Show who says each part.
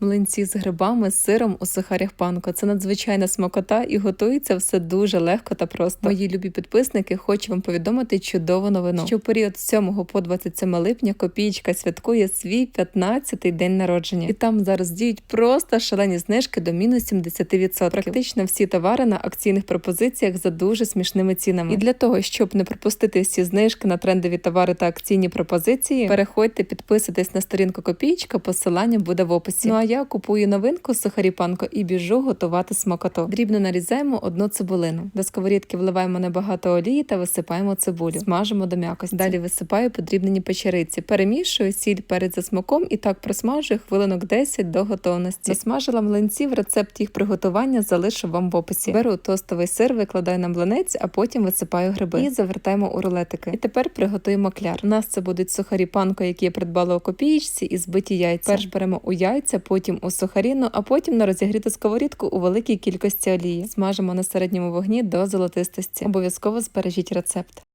Speaker 1: Млинці з грибами, сиром у сухарях панко. Це надзвичайна смакота і готується все дуже легко та просто. Мої любі підписники, хочу вам повідомити чудову новину. Що в період з 7 по 27 липня копієчка святкує свій 15-й день народження, і там зараз діють просто шалені знижки до мінус 70%. Практично всі товари на акційних пропозиціях за дуже смішними цінами. І для того, щоб не пропустити всі знижки на трендові товари та акційні пропозиції, переходьте, підписуйтесь на сторінку копієчка, посилання буде в описі. Ну а я купую новинку сухарі панко і біжу готувати смакоту. Дрібно нарізаємо одну цибулину. До сковорідки вливаємо небагато олії та висипаємо цибулю. Смажимо до м'якості. Далі висипаю подрібнені печериці. Перемішую сіль перед за смаком і так просмажую хвилинок 10 до готовності. Засмажила млинців. Рецепт їх приготування залишу вам в описі. Беру тостовий сир, викладаю на млинець, а потім висипаю гриби і завертаємо у рулетики. І тепер приготуємо кляр. У нас це будуть сухарі панко, які я придбала у копієчці, і збиті яйця. Перш беремо у яйця, потім у сухаріну, а потім на розігріту сковорідку у великій кількості олії. Смажимо на середньому вогні до золотистості. Обов'язково збережіть рецепт.